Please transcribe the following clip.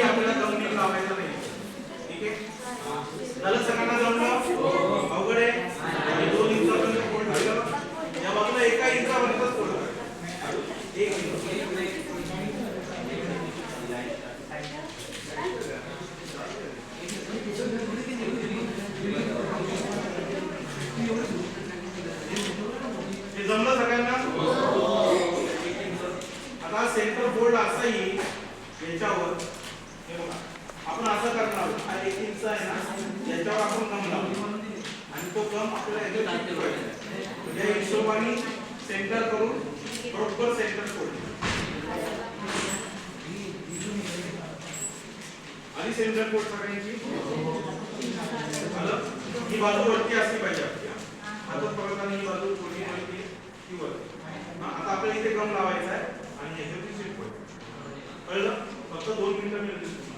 आपल्याला जमलेलं लावायचं नाही ठीक आहे? झालं सगळ्यांना जमलं हा सेंटर बोर्ड असा येईल याच्यावर हे बघा आपण असं करणार आहोत. हा एक इंच आहे ना याच्यावर आपण कम लावू. आणि तो कम आपल्याला याच्यावर म्हणजे या हिशोबाने सेंटर करून बरोबर सेंटर करून आणि सेंटर फोल्ड सगळ्यांची ही बाजू वरती असली पाहिजे आपल्या आता परत आणि ही बाजू कोणी माहिती ती वरती आता आपल्याला इथे कम लावायची 어떤 도움이 필요하면